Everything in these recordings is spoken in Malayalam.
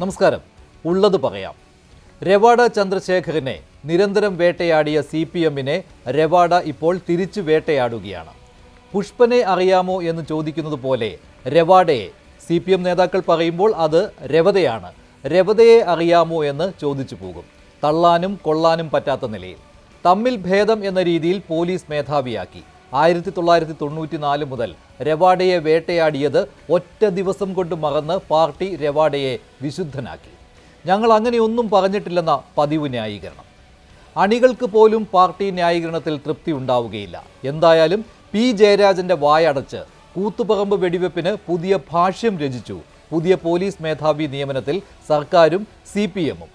നമസ്കാരം. ഉള്ളത് പറയാം. രവാഡ ചന്ദ്രശേഖരനെ നിരന്തരം വേട്ടയാടിയ സി പി എമ്മിനെ രവാഡ ഇപ്പോൾ തിരിച്ചു വേട്ടയാടുകയാണ്. പുഷ്പനെ അറിയാമോ എന്ന് ചോദിക്കുന്നത് പോലെ രവാഡയെ സി പി എം നേതാക്കൾ പറയുമ്പോൾ അത് രവതയാണ്. രവതയെ അറിയാമോ എന്ന് ചോദിച്ചു പോകും. തള്ളാനും കൊള്ളാനും പറ്റാത്ത നിലയിൽ. തമ്മിൽ ഭേദം എന്ന രീതിയിൽ പോലീസ് മേധാവിയാക്കി. ആയിരത്തി തൊള്ളായിരത്തി തൊണ്ണൂറ്റി നാല് മുതൽ രവാഡയെ വേട്ടയാടിയത് ഒറ്റ ദിവസം കൊണ്ട് മറന്ന് പാർട്ടി രവാഡയെ വിശുദ്ധനാക്കി. ഞങ്ങൾ അങ്ങനെയൊന്നും പറഞ്ഞിട്ടില്ലെന്ന പതിവ് ന്യായീകരണം. അണികൾക്ക് പോലും പാർട്ടി ന്യായീകരണത്തിൽ തൃപ്തി ഉണ്ടാവുകയില്ല. എന്തായാലും പി ജയരാജന്റെ വായടച്ച് കൂത്തുപറമ്പ് വെടിവെപ്പിന് പുതിയ ഭാഷ്യം രചിച്ചു. പുതിയ പോലീസ് മേധാവി നിയമനത്തിൽ സർക്കാരും സി പി എമ്മും.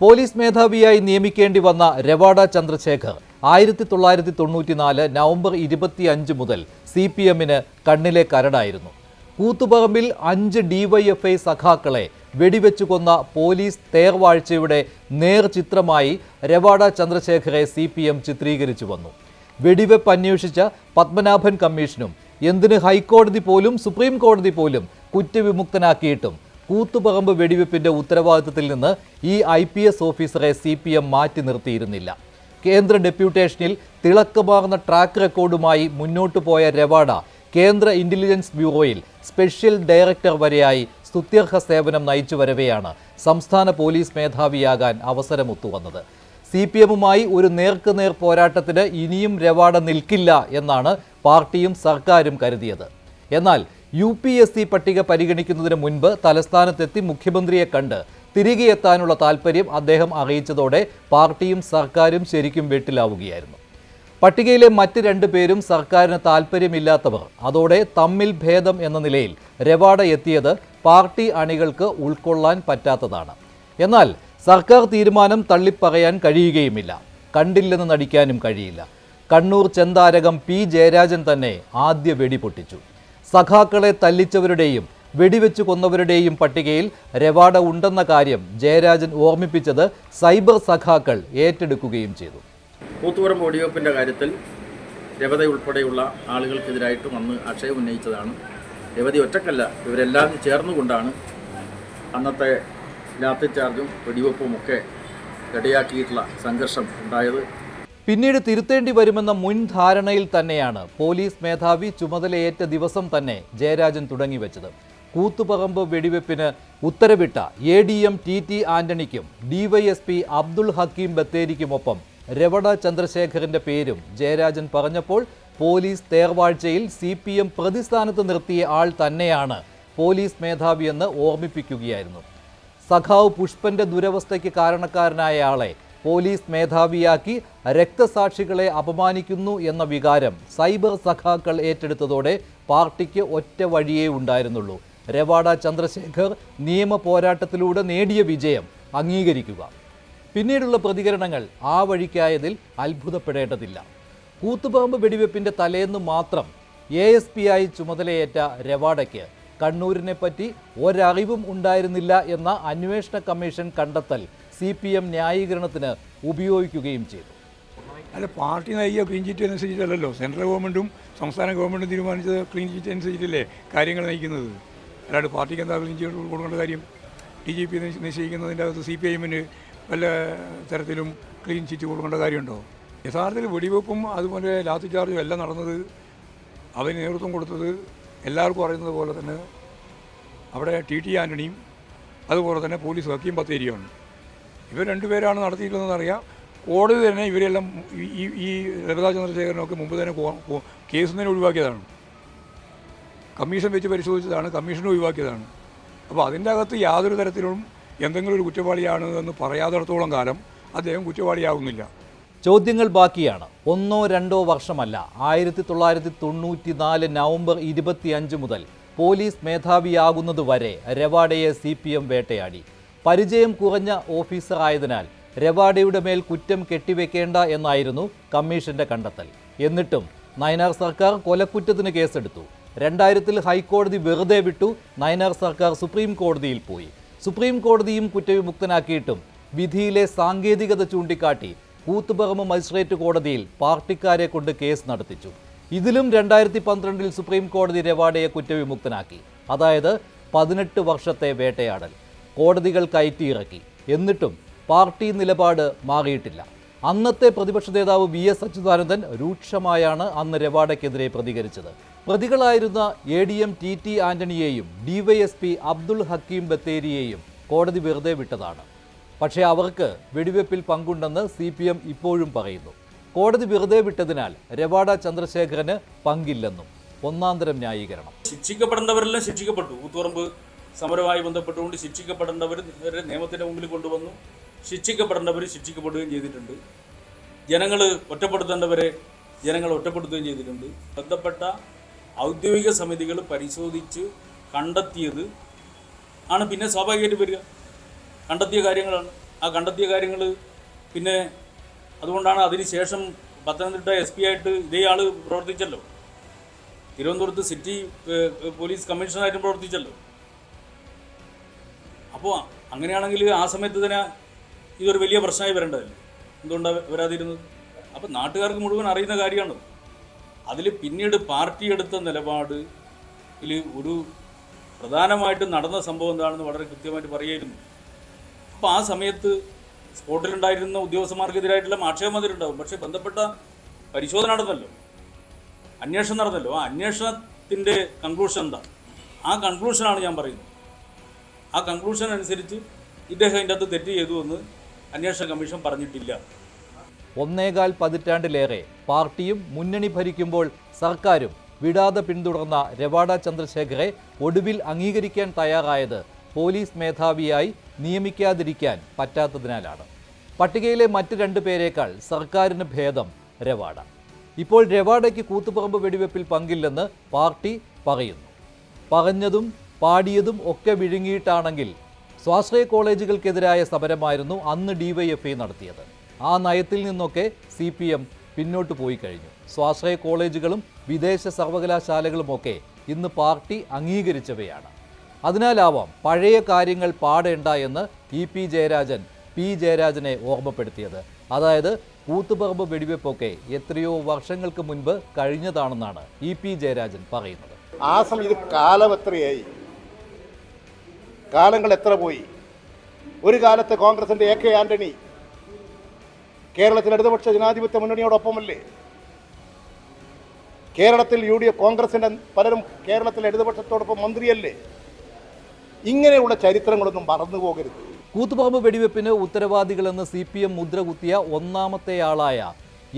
പോലീസ് മേധാവിയായി നിയമിക്കേണ്ടി വന്ന രവാഡ ചന്ദ്രശേഖർ ആയിരത്തി തൊള്ളായിരത്തി തൊണ്ണൂറ്റിനാല് നവംബർ ഇരുപത്തി അഞ്ച് മുതൽ സി പി എമ്മിന് കണ്ണിലെ കരടായിരുന്നു. കൂത്തുപറമ്പിൽ അഞ്ച് ഡിവൈഎഫ്ഐ സഖാക്കളെ വെടിവെച്ചു കൊന്ന പോലീസ് തേർവാഴ്ചയുടെ നേർചിത്രമായി രവാഡ ചന്ദ്രശേഖരെ സി പി എം ചിത്രീകരിച്ചു വന്നു. വെടിവെപ്പ് അന്വേഷിച്ച പത്മനാഭൻ കമ്മീഷനും എന്തിന് ഹൈക്കോടതി പോലും സുപ്രീം കോടതി പോലും കുറ്റവിമുക്തനാക്കിയിട്ടും കൂത്തുപറമ്പ് വെടിവെപ്പിന്റെ ഉത്തരവാദിത്തത്തിൽ നിന്ന് ഈ ഐ പി എസ് ഓഫീസറെ സി പി എം മാറ്റി നിർത്തിയിരുന്നില്ല. കേന്ദ്ര ഡെപ്യൂട്ടേഷനിൽ തിളക്കമാർന്ന ട്രാക്ക് റെക്കോർഡുമായി മുന്നോട്ടു പോയ രവാഡ കേന്ദ്ര ഇന്റലിജൻസ് ബ്യൂറോയിൽ സ്പെഷ്യൽ ഡയറക്ടർ വരെയായി സ്തുത്യർഹ സേവനം നയിച്ചു വരവെയാണ് സംസ്ഥാന പോലീസ് മേധാവിയാകാൻ അവസരമൊത്തുവന്നത്. സി പി എമ്മുമായി ഒരു നേർക്കുനേർ പോരാട്ടത്തിന് ഇനിയും രവാഡ നിൽക്കില്ല എന്നാണ് പാർട്ടിയും സർക്കാരും കരുതിയത്. എന്നാൽ യു പി എസ് സി പട്ടിക പരിഗണിക്കുന്നതിന് മുൻപ് തലസ്ഥാനത്തെത്തി മുഖ്യമന്ത്രിയെ കണ്ട് തിരികെ എത്താനുള്ള താൽപ്പര്യം അദ്ദേഹം അറിയിച്ചതോടെ പാർട്ടിയും സർക്കാരും ശരിക്കും വെട്ടിലാവുകയായിരുന്നു. പട്ടികയിലെ മറ്റ് രണ്ടു പേരും സർക്കാരിന് താൽപ്പര്യമില്ലാത്തവർ അതോടെ തമ്മിൽ ഭേദം എന്ന നിലയിൽ രവാഡ എത്തിയത് പാർട്ടി അണികൾക്ക് ഉൾക്കൊള്ളാൻ പറ്റാത്തതാണ്. എന്നാൽ സർക്കാർ തീരുമാനം തള്ളിപ്പറയാൻ കഴിയുകയുമില്ല. കണ്ടില്ലെന്ന് നടിക്കാനും കഴിയില്ല. കണ്ണൂർ ചെന്താരകം പി ജയരാജൻ തന്നെ ആദ്യ വെടി പൊട്ടിച്ചു. സഖാക്കളെ തല്ലിച്ചവരുടെയും വെടിവെച്ചു കൊന്നവരുടെയും പട്ടികയിൽ രവാഡ ഉണ്ടെന്ന കാര്യം ജയരാജൻ ഓർമ്മിപ്പിച്ചത് സൈബർ സഖാക്കൾ ഏറ്റെടുക്കുകയും ചെയ്തു. കൂത്തുപുറം ഓഡിയോപ്പിന്റെ കാര്യത്തിൽ രവത ഉൾപ്പെടെയുള്ള ആളുകൾക്കെതിരായിട്ടും അന്ന് ആക്ഷേപം ഉന്നയിച്ചതാണ്. രവതി ഒറ്റക്കല്ല ഇവരെല്ലാം ചേർന്നുകൊണ്ടാണ് അന്നത്തെ ലാത്തി ചാർജും വെടിവെപ്പും ഒക്കെ ഇടയാക്കിയിട്ടുള്ള സംഘർഷം ഉണ്ടായത്. പിന്നീട് തിരുത്തേണ്ടി വരുമെന്ന മുൻ ധാരണയിൽ തന്നെയാണ് പോലീസ് മേധാവി ചുമതലയേറ്റ ദിവസം തന്നെ ജയരാജൻ തുടങ്ങിവെച്ചത്. കൂത്തുപറമ്പ് വെടിവെപ്പിന് ഉത്തരവിട്ട A D M T T ആന്റണിക്കും DYSP Abdul Hakeem ബത്തേരിക്കുമൊപ്പം രവണ ചന്ദ്രശേഖറിന്റെ പേരും ജയരാജൻ പറഞ്ഞപ്പോൾ പോലീസ് തേർവാഴ്ചയിൽ സി പി എം പ്രതിസ്ഥാനത്ത് നിർത്തിയ ആൾ തന്നെയാണ് പോലീസ് മേധാവിയെന്ന് ഓർമ്മിപ്പിക്കുകയായിരുന്നു. സഖാവ് പുഷ്പന്റെ ദുരവസ്ഥയ്ക്ക് കാരണക്കാരനായ ആളെ പോലീസ് മേധാവിയാക്കി രക്തസാക്ഷികളെ അപമാനിക്കുന്നു എന്ന വികാരം സൈബർ സഖാക്കൾ ഏറ്റെടുത്തതോടെ പാർട്ടിക്ക് ഒറ്റ വഴിയേ ഉണ്ടായിരുന്നുള്ളൂ. രവാഡ ചന്ദ്രശേഖർ നിയമ പോരാട്ടത്തിലൂടെ നേടിയ വിജയം അംഗീകരിക്കുക. പിന്നീടുള്ള പ്രതികരണങ്ങൾ ആ വഴിക്കായതിൽ അത്ഭുതപ്പെടേണ്ടതില്ല. കൂത്തുപാമ്പ് വെടിവെപ്പിന്റെ തലേന്ന് മാത്രം എ എസ് പി ആയി ചുമതലയേറ്റ രവാഡയ്ക്ക് കണ്ണൂരിനെപ്പറ്റി ഒരറിവും ഉണ്ടായിരുന്നില്ല എന്ന അന്വേഷണ കമ്മീഷൻ കണ്ടെത്തൽ സി പി എം ന്യായീകരണത്തിന് ഉപയോഗിക്കുകയും ചെയ്തു. അല്ല പാർട്ടി നയിക്കുക ക്ലീൻ ചിറ്റ് അനുസരിച്ചല്ലല്ലോ സെൻട്രൽ ഗവൺമെന്റും സംസ്ഥാന ഗവൺമെന്റും തീരുമാനിച്ചത് ക്ലീൻ ചിറ്റ് അനുസരിച്ചല്ലേ കാര്യങ്ങൾ നയിക്കുന്നത്? അല്ലാണ്ട് പാർട്ടിക്ക് എന്താ ക്ലീൻ ചിറ്റ് കൊടുക്കേണ്ട കാര്യം? ഡി ജി പി നിശ്ചയിക്കുന്നതിന്റെ അകത്ത് സി പി ഐ പല തരത്തിലും ക്ലീൻ ചിറ്റ് കൊടുക്കേണ്ട കാര്യമുണ്ടോ? യഥാർത്ഥത്തിൽ വെടിവെപ്പും അതുപോലെ ലാത്തി ചാർജും എല്ലാം നടന്നത് അതിന് നേതൃത്വം കൊടുത്തത് എല്ലാവർക്കും അറിയുന്നത് പോലെ തന്നെ അവിടെ ടി ടി ആന്റണിയും അതുപോലെ തന്നെ പോലീസ് ഹക്കീം ബത്തേരിയുമാണ് ഇവർ രണ്ടുപേരാണ് നടത്തിയിട്ടുള്ളതെന്നറിയാം കോടതി തന്നെ ഇവരെല്ലാം ഈ- ഈ ലളിതാ ചന്ദ്രശേഖരനൊക്കെ മുമ്പ് തന്നെ കോ- കോ- കേസിൽ തന്നെ ഒഴിവാക്കിയതാണ്. കമ്മീഷൻ വെച്ച് പരിശോധിച്ചതാണ് കമ്മീഷൻ ഒഴിവാക്കിയതാണ്. അപ്പോൾ അതിന്റെ അകത്ത് യാതൊരു തരത്തിലും എന്തെങ്കിലും ഒരു കുറ്റവാളിയാണ് എന്ന് പറയാത്തിടത്തോളം കാലം അദ്ദേഹം കുറ്റവാളിയാകുന്നില്ല ചോദ്യങ്ങൾ ബാക്കിയാണ്. ഒന്നോ രണ്ടോ വർഷമല്ല. ആയിരത്തി തൊള്ളായിരത്തി തൊണ്ണൂറ്റി നാല് നവംബർ ഇരുപത്തിയഞ്ച് മുതൽ പോലീസ് മേധാവിയാകുന്നതുവരെ രവാഡയെ സി പി എം വേട്ടയാടി. പരിചയം കുറഞ്ഞ ഓഫീസറായതിനാൽ രവാഡയുടെ മേൽ കുറ്റം കെട്ടിവെക്കേണ്ട എന്നായിരുന്നു കമ്മീഷന്റെ കണ്ടെത്തൽ. എന്നിട്ടും നയനാർ സർക്കാർ കൊലക്കുറ്റത്തിന് കേസെടുത്തു. രണ്ടായിരത്തിൽ ഹൈക്കോടതി വെറുതെ വിട്ടു നയനാർ സർക്കാർ സുപ്രീം കോടതിയിൽ പോയി. സുപ്രീം കോടതിയും കുറ്റവിമുക്തനാക്കിയിട്ടും വിധിയിലെ സാങ്കേതികത ചൂണ്ടിക്കാട്ടി കൂത്തുപറമ്പ് മജിസ്ട്രേറ്റ് കോടതിയിൽ പാർട്ടിക്കാരെ കൊണ്ട് കേസ് നടത്തിച്ചു. ഇതിലും രണ്ടായിരത്തി പന്ത്രണ്ടിൽ സുപ്രീം കോടതി രവാഡയെ കുറ്റവിമുക്തനാക്കി. അതായത് പതിനെട്ട് വർഷത്തെ വേട്ടയാടൽ. കോടതികൾ കയറ്റിയിറക്കി. എന്നിട്ടും പാർട്ടി നിലപാട് മാറിയിട്ടില്ല. അന്നത്തെ പ്രതിപക്ഷ നേതാവ് വി എസ് അച്യുതാനന്ദൻ രൂക്ഷമായാണ് അന്ന് രവാഡയ്ക്കെതിരെ പ്രതികരിച്ചത്. പ്രതികളായിരുന്ന A D M T T ആന്റണിയെയും DYSP Abdul Hakeem ബത്തേരിയെയും കോടതി വെറുതെ വിട്ടതാണ്. പക്ഷേ അവർക്ക് വെടിവെപ്പിൽ പങ്കുണ്ടെന്ന് സി പി എം ഇപ്പോഴും പറയുന്നു. കോടതി വെറുതെ വിട്ടതിനാൽ രവാഡ ചന്ദ്രശേഖരന് പങ്കില്ലെന്നും ഒന്നാന്തരം ന്യായീകരണം. ശിക്ഷിക്കപ്പെടേണ്ടവരെല്ലാം ശിക്ഷിക്കപ്പെട്ടു. കൂത്തുപറമ്പ് സമരവുമായി ബന്ധപ്പെട്ടുകൊണ്ട് ശിക്ഷിക്കപ്പെടേണ്ടവർ നിയമത്തിന്റെ മുമ്പിൽ കൊണ്ടുവന്നു. ശിക്ഷിക്കപ്പെടേണ്ടവർ ശിക്ഷിക്കപ്പെടുകയും ചെയ്തിട്ടുണ്ട്. ജനങ്ങൾ ഒറ്റപ്പെടുത്തേണ്ടവരെ ജനങ്ങൾ ഒറ്റപ്പെടുത്തുകയും ചെയ്തിട്ടുണ്ട്. ബന്ധപ്പെട്ട ഔദ്യോഗിക സമിതികൾ പരിശോധിച്ച് കണ്ടെത്തിയത് ആണ്. പിന്നെ സ്വാഭാവികമായിട്ട് വരിക. കണ്ടെത്തിയ കാര്യങ്ങളാണ്. ആ കണ്ടെത്തിയ കാര്യങ്ങൾ പിന്നെ അതുകൊണ്ടാണ് അതിനുശേഷം പത്തനംതിട്ട എസ് പി ആയിട്ട് ഇതേ ആൾ പ്രവർത്തിച്ചല്ലോ. തിരുവനന്തപുരത്ത് സിറ്റി പോലീസ് കമ്മീഷണറായിട്ടും പ്രവർത്തിച്ചല്ലോ. അപ്പോൾ അങ്ങനെയാണെങ്കിൽ ആ സമയത്ത് തന്നെ ഇതൊരു വലിയ പ്രശ്നമായി വരേണ്ടതല്ലേ? എന്തുകൊണ്ടാണ് വരാതിരുന്നത്? അപ്പം നാട്ടുകാർക്ക് മുഴുവൻ അറിയുന്ന കാര്യമാണ്. അതിൽ പിന്നീട് പാർട്ടി എടുത്ത നിലപാട് ഇതിൽ ഒരു പ്രധാനമായിട്ടും നടന്ന സംഭവം എന്താണെന്ന് വളരെ കൃത്യമായിട്ട് പറയായിരുന്നു അപ്പോൾ ആ സമയത്ത് സ്പോട്ടിലുണ്ടായിരുന്ന ഉദ്യോഗസ്ഥന്മാർക്കെതിരായിട്ടുള്ള ആക്ഷേപമതിലുണ്ടാവും പക്ഷേ ബന്ധപ്പെട്ട പരിശോധന നടന്നല്ലോ. അന്വേഷണം നടന്നല്ലോ. ആ അന്വേഷണത്തിന്റെ കൺക്ലൂഷൻ എന്താ? ആ കൺക്ലൂഷനാണ് ഞാൻ പറയുന്നത്. ആ കൺക്ലൂഷൻ അനുസരിച്ച് ഇദ്ദേഹം ഇതിന്റെ അകത്ത് തെറ്റ് ചെയ്തു എന്ന് അന്വേഷണ കമ്മീഷൻ പറഞ്ഞിട്ടില്ല. ഒന്നേകാൽ പതിറ്റാണ്ടിലേറെ പാർട്ടിയും മുന്നണി ഭരിക്കുമ്പോൾ സർക്കാരും വിടാതെ പിന്തുടർന്ന രവാഡ ചന്ദ്രശേഖരെ ഒടുവിൽ അംഗീകരിക്കാൻ തയ്യാറായത് പോലീസ് മേധാവിയായി നിയമിക്കാതിരിക്കാൻ പറ്റാത്തതിനാലാണ്. പട്ടികയിലെ മറ്റ് രണ്ട് പേരേക്കാൾ സർക്കാരിന് ഭേദം രവാഡ. ഇപ്പോൾ രവാഡയ്ക്ക് കൂത്തുപറമ്പ് വെടിവെപ്പിൽ പങ്കില്ലെന്ന് പാർട്ടി പറയുന്നു. പറഞ്ഞതും പാടിയതും ഒക്കെ വിഴുങ്ങിയിട്ടാണെങ്കിൽ സ്വാശ്രയ കോളേജുകൾക്കെതിരായ സമരമായിരുന്നു അന്ന് ഡിവൈഎഫ്ഐ നടത്തിയത്. ആ നയത്തിൽ നിന്നൊക്കെ സി പി എം പിന്നോട്ട് പോയി കഴിഞ്ഞു. സ്വാശ്രയ കോളേജുകളും വിദേശ സർവകലാശാലകളുമൊക്കെ ഇന്ന് പാർട്ടി അംഗീകരിച്ചവയാണ്. അതിനാലാവാം പഴയ കാര്യങ്ങൾ പാടേണ്ട എന്ന് ഇ പി ജയരാജൻ പി ജയരാജനെ ഓർമ്മപ്പെടുത്തിയത്. അതായത് കൂത്തുപറമ്പ് വെടിവെപ്പൊക്കെ എത്രയോ വർഷങ്ങൾക്ക് മുൻപ് കഴിഞ്ഞതാണെന്നാണ് ഇ പി ജയരാജൻ പറയുന്നത്. ആ സമയത്ത് കാലം എത്രയായി? കാലങ്ങൾ എത്ര പോയി? ഒരു കാലത്ത് കോൺഗ്രസിന്റെ എ കെ ആന്റണി കേരളത്തിൽ ഇടതുപക്ഷ ജനാധിപത്യ മുന്നണിയോടൊപ്പമല്ലേ? കേരളത്തിൽ യു ഡി എഫ് കോൺഗ്രസിന്റെ പലരും കേരളത്തിൽ ഇടതുപക്ഷത്തോടൊപ്പം മന്ത്രിയല്ലേ? ഇങ്ങനെയുള്ള ചരിത്രങ്ങളൊന്നും മറന്നു പോകരുത്. കൂത്തുപറമ്പ് വെടിവെപ്പിന് ഉത്തരവാദികളെന്ന് സി പി എം മുദ്ര കുത്തിയ ഒന്നാമത്തെയാളായ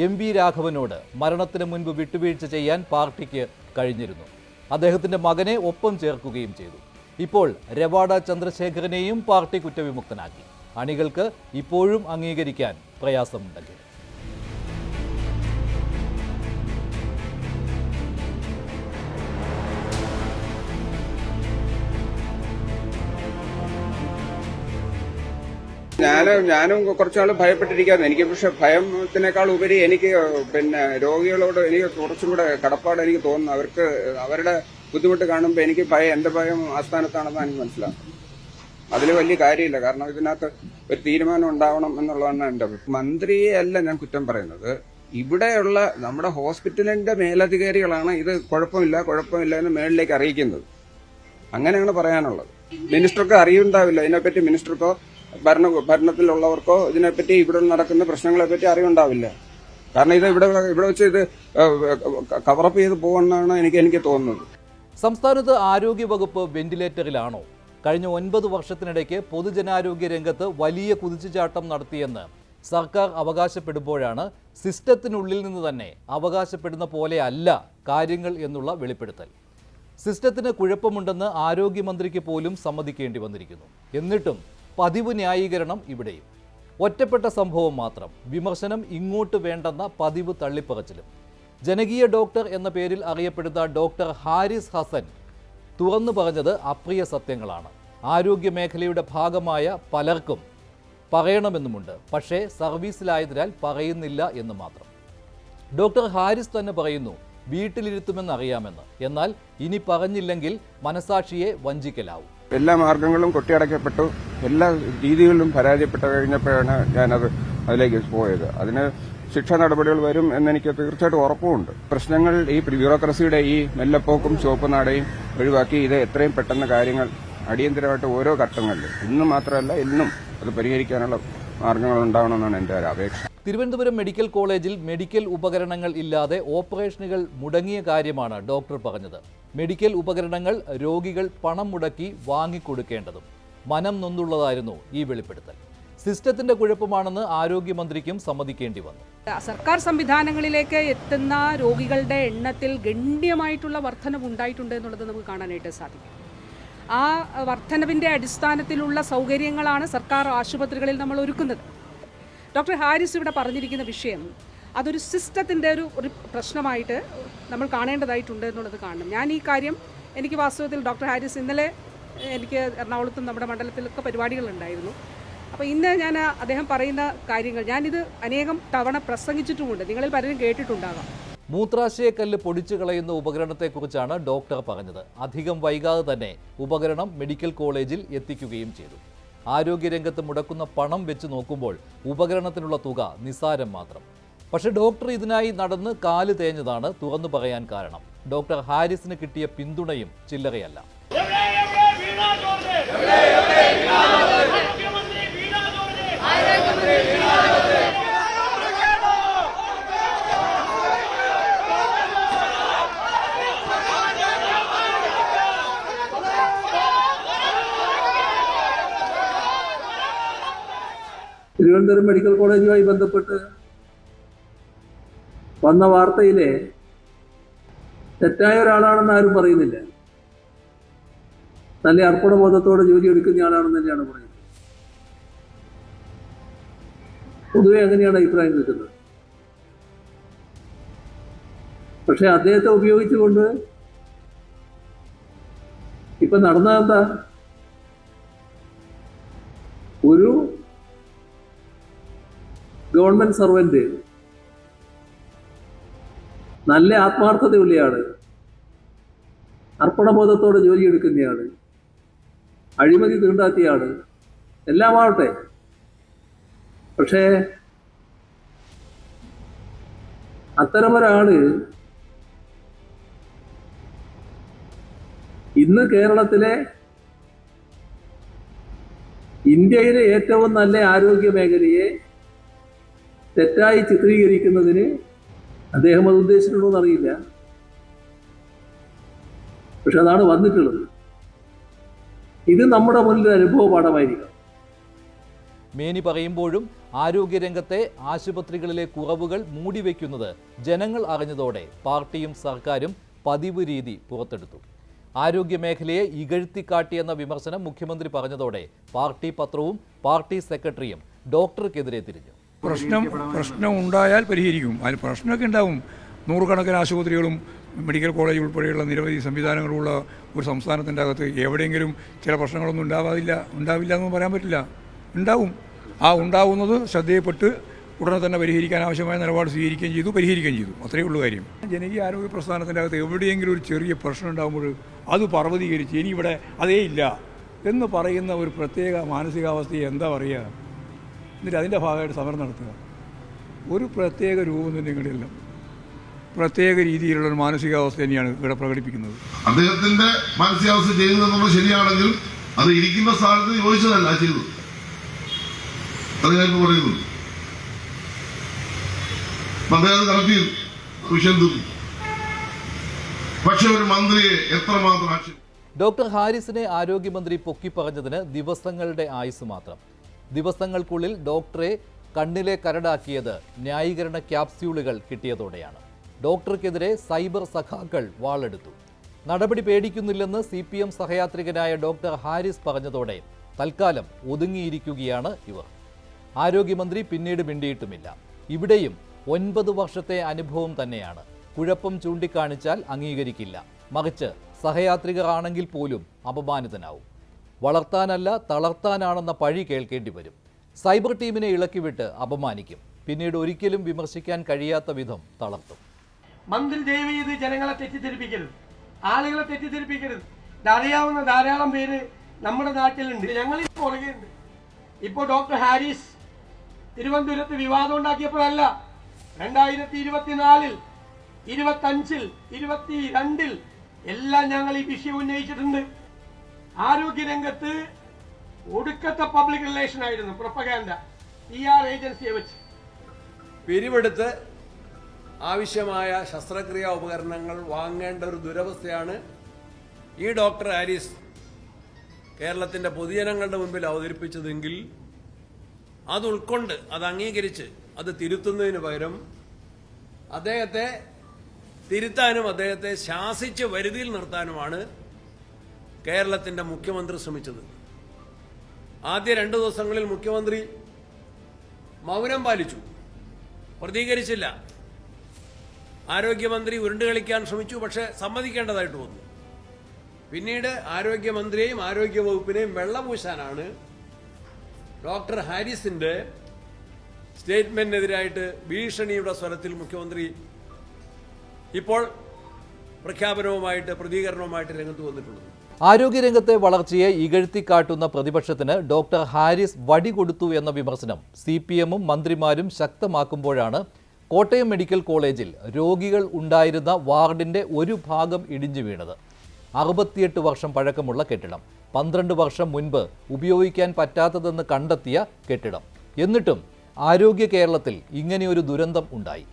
എം വി രാഘവനോട് മരണത്തിന് മുൻപ് വിട്ടുവീഴ്ച ചെയ്യാൻ പാർട്ടിക്ക് കഴിഞ്ഞിരുന്നു. അദ്ദേഹത്തിന്റെ മകനെ ഒപ്പം ചേർക്കുകയും ചെയ്തു. ഇപ്പോൾ രവാഡ ചന്ദ്രശേഖരനെയും പാർട്ടി കുറ്റവിമുക്തനാക്കി. അണികൾക്ക് ഇപ്പോഴും അംഗീകരിക്കാൻ പ്രയാസമുണ്ടെങ്കിൽ. ഞാൻ ഞാനും കുറച്ചാൾ ഭയപ്പെട്ടിരിക്കായിരുന്നു എനിക്ക് പക്ഷെ ഭയത്തിനേക്കാൾ ഉപരി എനിക്ക് പിന്നെ രോഗികളോട് എനിക്ക് കുറച്ചും കൂടെ കടപ്പാട് എനിക്ക് തോന്നുന്നു. അവർക്ക് അവരുടെ ബുദ്ധിമുട്ട് കാണുമ്പോൾ എനിക്ക് ഭയം എന്റെ ഭയം ആസ്ഥാനത്താണെന്ന് എനിക്ക് മനസ്സിലാക്കും അതിൽ വലിയ കാര്യമില്ല. കാരണം ഇതിനകത്ത് ഒരു തീരുമാനം ഉണ്ടാവണം എന്നുള്ളതാണ് എന്റെ മന്ത്രിയെ അല്ല ഞാൻ കുറ്റം പറയുന്നത്. ഇവിടെയുള്ള നമ്മുടെ ഹോസ്പിറ്റലിന്റെ മേലധികാരികളാണ് ഇത് കുഴപ്പമില്ല കുഴപ്പമില്ല എന്ന് മേളിലേക്ക് അറിയിക്കുന്നത്. അങ്ങനെയാണ് പറയാനുള്ളത്. മിനിസ്റ്റർക്ക് അറിയുണ്ടാവില്ല ഇതിനെപ്പറ്റി മിനിസ്റ്റർക്കോ ഭരണ ഭരണത്തിലുള്ളവർക്കോ ഇതിനെപ്പറ്റി ഇവിടെ നടക്കുന്ന പ്രശ്നങ്ങളെ പറ്റി അറിവുണ്ടാവില്ല. കാരണം ഇത് ഇവിടെ ഇവിടെ വെച്ച് ഇത് കവറപ്പ് ചെയ്ത് പോകുമെന്നാണ് എനിക്ക് എനിക്ക് തോന്നുന്നത്. സംസ്ഥാനത്ത് ആരോഗ്യവകുപ്പ് വെന്റിലേറ്ററിലാണോ? കഴിഞ്ഞ ഒൻപത് വർഷത്തിനിടയ്ക്ക് പൊതുജനാരോഗ്യ രംഗത്ത് വലിയ കുതിച്ചുചാട്ടം നടത്തിയെന്ന് സർക്കാർ അവകാശപ്പെടുമ്പോഴാണ് സിസ്റ്റത്തിനുള്ളിൽ നിന്ന് തന്നെ അവകാശപ്പെടുന്ന പോലെയല്ല കാര്യങ്ങൾ എന്നുള്ള വെളിപ്പെടുത്തൽ. സിസ്റ്റത്തിന് കുഴപ്പമുണ്ടെന്ന് ആരോഗ്യമന്ത്രിക്ക് പോലും സമ്മതിക്കേണ്ടി വന്നിരിക്കുന്നു. എന്നിട്ടും പതിവ് ന്യായീകരണം ഇവിടെയും. ഒറ്റപ്പെട്ട സംഭവം മാത്രം. വിമർശനം ഇങ്ങോട്ട് വേണ്ടെന്ന പതിവ് തള്ളിപ്പറച്ചിലും. ജനകീയ ഡോക്ടർ എന്ന പേരിൽ അറിയപ്പെടുന്ന ഡോക്ടർ ഹാരിസ് ഹസൻ തുറന്നു പറഞ്ഞത് അപ്രിയ സത്യങ്ങളാണ്. ആരോഗ്യ മേഖലയുടെ ഭാഗമായ പലർക്കും പറയണമെന്നുമുണ്ട്. പക്ഷേ സർവീസിലായതിനാൽ പറയുന്നില്ല എന്ന് മാത്രം. ഡോക്ടർ ഹാരിസ് തന്നെ പറയുന്നു വീട്ടിലിരുത്തുമെന്ന് അറിയാമെന്ന് എന്നാൽ ഇനി പറഞ്ഞില്ലെങ്കിൽ മനസാക്ഷിയെ വഞ്ചിക്കലാവും. എല്ലാ മാർഗങ്ങളും കൊട്ടിയടക്കപ്പെട്ടു. എല്ലാ രീതികളിലും പരാജയപ്പെട്ടു കഴിഞ്ഞപ്പോഴാണ് ഞാനത് അതിലേക്ക് പോയത്. അതിന് ശിക്ഷാ നടപടികൾ വരും എന്നെനിക്ക് തീർച്ചയായിട്ടും ഉറപ്പുമുണ്ട്. പ്രശ്നങ്ങൾ ഈ ബ്യൂറോക്രസിയുടെ ഈ മെല്ലപ്പോക്കും ചുവപ്പ് നാടയും ഒഴിവാക്കി ഇത് എത്രയും പെട്ടെന്ന് കാര്യങ്ങൾ അടിയന്തരമായിട്ട് ഓരോ ഘട്ടങ്ങളിലും. ഇന്ന് മാത്രമല്ല ഇന്നും അത് പരിഹരിക്കാനുള്ള മാർഗങ്ങൾ ഉണ്ടാവണമെന്നാണ് എന്റെ ഒരു അപേക്ഷ. തിരുവനന്തപുരം മെഡിക്കൽ കോളേജിൽ മെഡിക്കൽ ഉപകരണങ്ങൾ ഇല്ലാതെ ഓപ്പറേഷനുകൾ മുടങ്ങിയ കാര്യമാണ് ഡോക്ടർ പറഞ്ഞത്. മെഡിക്കൽ ഉപകരണങ്ങൾ രോഗികൾ പണം മുടക്കി വാങ്ങിക്കൊടുക്കേണ്ടതും. മനം നൊന്നുള്ളതായിരുന്നു ഈ വെളിപ്പെടുത്തൽ. സിസ്റ്റത്തിന്റെ കുഴപ്പമാണെന്ന് ആരോഗ്യമന്ത്രിക്കും സമ്മതിക്കേണ്ടി വന്നു. സർക്കാർ സംവിധാനങ്ങളിലേക്ക് എത്തുന്ന രോഗികളുടെ എണ്ണത്തിൽ ഗണ്യമായിട്ടുള്ള വർധനവ് ഉണ്ടായിട്ടുണ്ട് എന്നുള്ളത് നമുക്ക് കാണാനായിട്ട് സാധിക്കും. ആ വർധനവിന്റെ അടിസ്ഥാനത്തിലുള്ള സൗകര്യങ്ങളാണ് സർക്കാർ ആശുപത്രികളിൽ നമ്മൾ ഒരുക്കുന്നത്. ഡോക്ടർ ഹാരിസ് ഇവിടെ പറഞ്ഞിരിക്കുന്ന വിഷയം അതൊരു സിസ്റ്റത്തിന്റെ ഒരു ഒരു പ്രശ്നമായിട്ട് നമ്മൾ കാണേണ്ടതായിട്ടുണ്ട് എന്നുള്ളത് കാണണം. ഞാൻ ഈ കാര്യം എനിക്ക് വാസ്തവത്തിൽ ഡോക്ടർ ഹാരിസ് ഇന്നലെ എനിക്ക് എറണാകുളത്തും നമ്മുടെ മണ്ഡലത്തിലൊക്കെ പരിപാടികളുണ്ടായിരുന്നു. അപ്പോൾ ഇന്ന് ഞാൻ അദ്ദേഹം പറയുന്ന കാര്യങ്ങൾ ഞാനിത് അനേകം തവണ പ്രസംഗിച്ചിട്ടുമുണ്ട്. നിങ്ങളിൽ പലരും കേട്ടിട്ടുണ്ടാകാം. മൂത്രാശയക്കല്ല് പൊടിച്ചു കളയുന്ന ഉപകരണത്തെക്കുറിച്ചാണ് ഡോക്ടർ പറഞ്ഞത്. അധികം വൈകാതെ തന്നെ ഉപകരണം മെഡിക്കൽ കോളേജിൽ എത്തിക്കുകയും ചെയ്തു. ആരോഗ്യരംഗത്ത് മുടക്കുന്ന പണം വെച്ച് നോക്കുമ്പോൾ ഉപകരണത്തിനുള്ള തുക നിസാരം മാത്രം. പക്ഷേ ഡോക്ടർ ഇതിനായി നടന്ന് കാൽ തേഞ്ഞതാണ് തുറന്നു പറയാൻ കാരണം. ഡോക്ടർ ഹാരിസിന് കിട്ടിയ പിന്തുണയും ചില്ലറയല്ല. തിരുവനന്തപുരം മെഡിക്കൽ കോളേജുമായി ബന്ധപ്പെട്ട് വന്ന വാർത്തയിലെ തെറ്റായ ഒരാളാണെന്ന് ആരും പറയുന്നില്ല. നല്ല അർപ്പണബോധത്തോടെ ജോലി എടുക്കുന്ന ആളാണെന്ന് തന്നെയാണ് പറയുന്നത്. പൊതുവെ അങ്ങനെയാണ് അഭിപ്രായം നിൽക്കുന്നത് പക്ഷെ അദ്ദേഹത്തെ ഉപയോഗിച്ചുകൊണ്ട് ഇപ്പൊ നടന്നതെന്താ ഒരു ഗവൺമെന്റ് സർവന്റ് നല്ല ആത്മാർത്ഥതയുള്ളയാണ് അർപ്പണബോധത്തോടെ ജോലിയെടുക്കുന്നയാണ് അഴിമതി തീണ്ടാത്തിയാണ് എല്ലാമാവട്ടെ പക്ഷേ അത്തരമൊരാൾ ഇന്ന് കേരളത്തിലെ ഇന്ത്യയിലെ ഏറ്റവും നല്ല ആരോഗ്യ മേഖലയെ തെറ്റായി ചിത്രീകരിക്കുന്നതിന് അദ്ദേഹം അത് ഉദ്ദേശിച്ചിട്ടുണ്ടോ എന്നറിയില്ല. പക്ഷെ അതാണ് വന്നിട്ടുള്ളത്. ഇത് നമ്മുടെ മുന്നിൽ അനുഭവ പാഠമായിരിക്കണം മേനി പറയുമ്പോഴും ആരോഗ്യരംഗത്തെ ആശുപത്രികളിലെ കുറവുകൾ മൂടിവെക്കുന്നത് ജനങ്ങൾ അറിഞ്ഞതോടെ പാർട്ടിയും സർക്കാരും പതിവ് രീതി പുറത്തെടുത്തു. ആരോഗ്യ മേഖലയെ ഇകഴ്ത്തിക്കാട്ടിയെന്ന വിമർശനം മുഖ്യമന്ത്രി പറഞ്ഞതോടെ പാർട്ടി പത്രവും പാർട്ടി സെക്രട്ടറിയും ഡോക്ടർക്കെതിരെ തിരിഞ്ഞു. പ്രശ്നം പ്രശ്നം ഉണ്ടായാൽ പരിഹരിക്കും. അതിന് പ്രശ്നമൊക്കെ ഉണ്ടാവും. നൂറുകണക്കിന് ആശുപത്രികളും മെഡിക്കൽ കോളേജ് ഉൾപ്പെടെയുള്ള നിരവധി സംവിധാനങ്ങളുള്ള ഒരു സംസ്ഥാനത്തിന്റെ അകത്ത് എവിടെയെങ്കിലും ചില പ്രശ്നങ്ങളൊന്നും ഉണ്ടാവാതില്ല ഉണ്ടാവില്ല എന്ന് പറയാൻ പറ്റില്ല. ഉണ്ടാവും. ആ ഉണ്ടാവുന്നത് ശ്രദ്ധയപ്പെട്ട് ഉടനെ തന്നെ പരിഹരിക്കാൻ ആവശ്യമായ നിലപാട് സ്വീകരിക്കുകയും ചെയ്തു പരിഹരിക്കുകയും ചെയ്തു. അത്രയേ ഉള്ളൂ കാര്യം. ജനകീയ ആരോഗ്യ പ്രസ്ഥാനത്തിന്റെ അകത്ത് എവിടെയെങ്കിലും ഒരു ചെറിയ പ്രശ്നം ഉണ്ടാകുമ്പോൾ അത് പർവതീകരിച്ച് ഇനി ഇവിടെ അതേ ഇല്ല എന്ന് പറയുന്ന ഒരു പ്രത്യേക മാനസികാവസ്ഥയെ എന്താ പറയുക? എന്നിട്ട് അതിന്റെ ഭാഗമായിട്ട് സമരം നടത്തുക. ഒരു പ്രത്യേക രൂപം തന്നെ ഇങ്ങനെയല്ല പ്രത്യേക രീതിയിലുള്ള ഒരു മാനസികാവസ്ഥ തന്നെയാണ് ഇവിടെ പ്രകടിപ്പിക്കുന്നത്. അദ്ദേഹത്തിന്റെ മാനസികാവസ്ഥ ചെയ്യുന്നത് നമ്മൾ ശരിയാണെങ്കിൽ അത് ഇരിക്കുന്ന സ്ഥാനത്ത് യോജിച്ചതല്ല ചെയ്തു അത് ഞാൻ പറയുന്നു. അദ്ദേഹം നടത്തി തീർന്നു പക്ഷെ ഒരു മന്ത്രിയെ എത്രമാത്രം ആക്ഷേപം ഡോക്ടർ ഹാരിസിനെ ആരോഗ്യമന്ത്രി പൊക്കിപ്പറഞ്ഞതിന് ദിവസങ്ങളുടെ ആയുസ് മാത്രം. ദിവസങ്ങൾക്കുള്ളിൽ ഡോക്ടറെ കണ്ണിലെ കരടാക്കിയത് ന്യായീകരണ ക്യാപ്സ്യൂളുകൾ കിട്ടിയതോടെയാണ്. ഡോക്ടർക്കെതിരെ സൈബർ സഖാക്കൾ വാളെടുത്തു. നടപടി പേടിക്കുന്നില്ലെന്ന് സി പി എം സഹയാത്രികനായ ഡോക്ടർ ഹാരിസ് പറഞ്ഞതോടെ തൽക്കാലം ഒതുങ്ങിയിരിക്കുകയാണ് ഇവർ. ആരോഗ്യമന്ത്രി പിന്നീട് മിണ്ടിയിട്ടുമില്ല. ഇവിടെയും ഒൻപത് വർഷത്തെ അനുഭവം തന്നെയാണ്. കുഴപ്പം ചൂണ്ടിക്കാണിച്ചാൽ അംഗീകരിക്കില്ല. മറിച്ച് സഹയാത്രികരാണെങ്കിൽ പോലും അപമാനിതനാവും. വളർത്താനല്ല തളർത്താനാണെന്ന പഴി കേൾക്കേണ്ടി വരും. സൈബർ ടീമിനെ ഇളക്കിവിട്ട് അപമാനിക്കും. പിന്നീട് ഒരിക്കലും വിമർശിക്കാൻ കഴിയാത്ത വിധം തളർത്തും. മന്ത്രി ദേവി ഇത് ജനങ്ങളെ തെറ്റിദ്ധരിപ്പിക്കരുത്. ആളുകളെ തെറ്റിദ്ധരിപ്പിക്കരുത്. ഇതറിയാവുന്ന ധാരാളം പേര് നമ്മുടെ നാട്ടിലുണ്ട്. ഞങ്ങൾ പുറകെയുണ്ട്. ഇപ്പോൾ ഡോക്ടർ ഹാരിസ് തിരുവനന്തപുരത്ത് വിവാദം ഉണ്ടാക്കിയപ്പോഴല്ല. രണ്ടായിരത്തി ഇരുപത്തിനാലിൽ ഇരുപത്തഞ്ചിൽ ഇരുപത്തി രണ്ടിൽ എല്ലാം ഞങ്ങൾ ഈ വിഷയം ഉന്നയിച്ചിട്ടുണ്ട്. ആരോഗ്യരംഗത്ത് ഒടുക്കത്തെ പബ്ലിക് റിലേഷൻ ആയിരുന്നു പ്രൊപ്പഗാൻഡ പി ആർ ഏജൻസിയെ വെച്ച്. പിരിവെടുത്ത് ആവശ്യമായ ശസ്ത്രക്രിയാ ഉപകരണങ്ങൾ വാങ്ങേണ്ട ഒരു ദുരവസ്ഥയാണ് ഈ ഡോക്ടർ ഹാരിസ് കേരളത്തിന്റെ പൊതുജനങ്ങളുടെ മുമ്പിൽ അവതരിപ്പിച്ചതെങ്കിൽ അത് ഉൾക്കൊണ്ട് അത് അംഗീകരിച്ച് അത് തിരുത്തുന്നതിന് പകരം അദ്ദേഹത്തെ തിരുത്താനും അദ്ദേഹത്തെ ശാസിച്ച് വരുതിയിൽ നിർത്താനുമാണ് കേരളത്തിന്റെ മുഖ്യമന്ത്രി ശ്രമിച്ചത്. ആദ്യ രണ്ട് ദിവസങ്ങളിൽ മുഖ്യമന്ത്രി മൗനം പാലിച്ചു. പ്രതികരിച്ചില്ല. ആരോഗ്യമന്ത്രി ഉരുണ്ട് കളിക്കാൻ ശ്രമിച്ചു പക്ഷേ സമ്മതിക്കേണ്ടതായിട്ട് വന്നു. പിന്നീട് ആരോഗ്യമന്ത്രിയെയും ആരോഗ്യവകുപ്പിനെയും വെള്ളപൂശാനാണ് ഡോക്ടർ ഹാരിസിന്റെ സ്റ്റേറ്റ്മെന്റിനെതിരായിട്ട് ഭീഷണിയുടെ സ്വരത്തിൽ മുഖ്യമന്ത്രി ഇപ്പോൾ പ്രഖ്യാപനവുമായിട്ട് പ്രതികരണവുമായിട്ട് രംഗത്ത് വന്നിട്ടുള്ളത് ആരോഗ്യരംഗത്തെ വളർച്ചയെ ഇകഴ്ത്തിക്കാട്ടുന്ന പ്രതിപക്ഷത്തിന് ഡോക്ടർ ഹാരിസ് വടി കൊടുത്തു എന്ന വിമർശനം സി പി എമ്മും മന്ത്രിമാരും ശക്തമാക്കുമ്പോഴാണ് കോട്ടയം മെഡിക്കൽ കോളേജിൽ രോഗികൾ ഉണ്ടായിരുന്ന വാർഡിന്റെ ഒരു ഭാഗം ഇടിഞ്ഞു വീണത്. അറുപത്തിയെട്ട് വർഷം പഴക്കമുള്ള കെട്ടിടം. പന്ത്രണ്ട് വർഷം മുൻപ് ഉപയോഗിക്കാൻ പറ്റാത്തതെന്ന് കണ്ടെത്തിയ കെട്ടിടം. എന്നിട്ടും ആരോഗ്യ കേരളത്തിൽ ഇങ്ങനെയൊരു ദുരന്തം ഉണ്ടായി.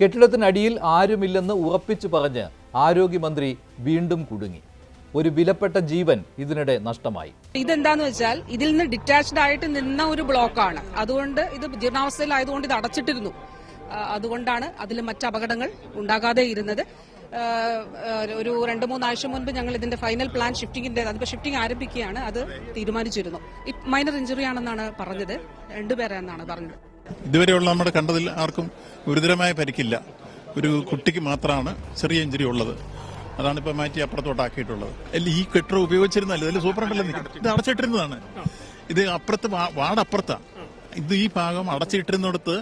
കെട്ടിടത്തിനടിയിൽ ആരുമില്ലെന്ന് ഉറപ്പിച്ചു പറഞ്ഞ് ആരോഗ്യമന്ത്രി വീണ്ടും കുടുങ്ങി. ഒരു വിലപ്പെട്ട ജീവൻ ഇതിനിടെ നഷ്ടമായി. ഇതെന്താന്ന് വെച്ചാൽ ഇതിൽ നിന്ന് ഡിറ്റാച്ച്ഡ് ആയിട്ട് നിന്ന ഒരു ബ്ലോക്കാണ്. അതുകൊണ്ട് ഇത് ജീർണാവസ്ഥയിലായതുകൊണ്ട് ഇത് അടച്ചിട്ടിരുന്നു. അതുകൊണ്ടാണ് അതിൽ മറ്റ് അപകടങ്ങൾ ഉണ്ടാകാതെ ഇരുന്നത്. ഒരു രണ്ട് മൂന്നാഴ്ച മുൻപ് ഞങ്ങൾ ഇതിന്റെ ഫൈനൽ പ്ലാൻ ഷിഫ്റ്റിംഗിന്റെ അതിപ്പോ ഷിഫ്റ്റിംഗ് ആരംഭിക്കുകയാണ്. അത് തീരുമാനിച്ചിരുന്നു. മൈനർ ഇഞ്ചുറി ആണെന്നാണ് പറഞ്ഞത്. രണ്ടുപേരെന്നാണ് പറഞ്ഞത്. ഇതുവരെയുള്ള നമ്മുടെ കണ്ടതിൽ ആർക്കും ഗുരുതരമായ പരിക്കില്ല. ഒരു കുട്ടിക്ക് മാത്രമാണ് ചെറിയ ഇഞ്ചുറി ഉള്ളത്. അതാണ് ഇപ്പൊ മാറ്റി അപ്പുറത്തോട്ടാക്കിയിട്ടുള്ളത് അല്ല ഈ കെട്ടിടം ഉപയോഗിച്ചിരുന്നല്ലോ ഇതിൽ സൂപ്രണ്ടല്ലേ ഇത് അടച്ചിട്ടിരുന്നതാണ്. ഇത് അപ്പുറത്ത് വാർഡ് ഇത് ഈ ഭാഗം അടച്ചിട്ടിരുന്നിടത്ത്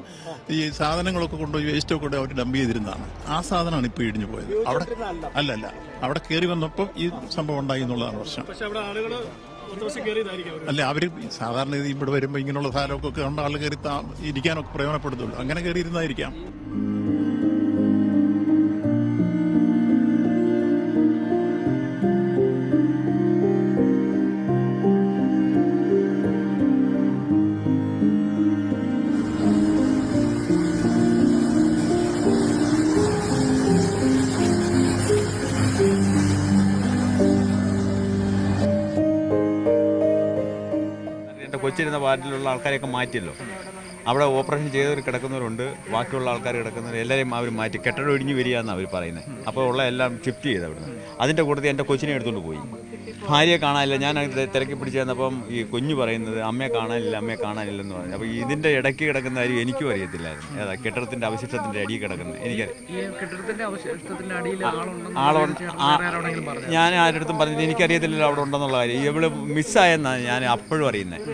ഈ സാധനങ്ങളൊക്കെ കൊണ്ടുപോയി വേസ്റ്റൊക്കെ കൊണ്ട് അവർ ഡംപ് ചെയ്തിരുന്നതാണ്. ആ സാധനമാണ് ഇപ്പോൾ ഇടിഞ്ഞു പോയത്. അവിടെ അല്ല അല്ല അവിടെ കയറി വന്നപ്പോൾ ഈ സംഭവം ഉണ്ടായി എന്നുള്ളതാണ് പ്രശ്നം. അല്ല അവർ സാധാരണ ഇവിടെ വരുമ്പോൾ ഇങ്ങനെയുള്ള സാധനമൊക്കെ കണ്ട ആൾ കയറി ഇരിക്കാനൊക്കെ പ്രയോജനപ്പെടുത്തുള്ളൂ. അങ്ങനെ കയറി ഇരുന്നായിരിക്കാം കൊച്ചിരുന്ന വാർഡിലുള്ള ആൾക്കാരെയൊക്കെ മാറ്റിയല്ലോ. അവിടെ ഓപ്പറേഷൻ ചെയ്തവർ കിടക്കുന്നവരുണ്ട് ബാക്കിയുള്ള ആൾക്കാർ കിടക്കുന്നവർ എല്ലാവരെയും അവർ മാറ്റി. കെട്ടിടം ഇടിഞ്ഞ് വരിക എന്നാണ് അവർ പറയുന്നത് അപ്പോൾ ഉള്ള എല്ലാം ഷിഫ്റ്റ് ചെയ്ത് അവിടുന്ന്. അതിന്റെ കൂട്ടത്തിൽ എന്റെ കൊച്ചിനെ എടുത്തുകൊണ്ട് പോയി. ഭാര്യയെ കാണാനില്ല. ഞാൻ തിരക്കി പിടിച്ച് ചെന്നപ്പം ഈ കുഞ്ഞു പറയുന്നത് അമ്മയെ കാണാനില്ല അമ്മയെ കാണാനില്ല എന്ന് പറഞ്ഞു. അപ്പോൾ ഇതിന്റെ ഇടയ്ക്ക് കിടക്കുന്ന കാര്യം എനിക്കും അറിയത്തില്ലായിരുന്നു. ഏതാ കെട്ടിടത്തിന്റെ അവശിഷ്ടത്തിന്റെ അടിയിൽ കിടക്കുന്നത് എനിക്ക് ആളുണ്ട് ഞാൻ ആരുടെ പറഞ്ഞില്ല. എനിക്കറിയത്തില്ലല്ലോ അവിടെ ഉണ്ടെന്നുള്ള കാര്യം. ഇവൾ മിസ്സായെന്നാണ് ഞാൻ അപ്പോഴും അറിയുന്നത്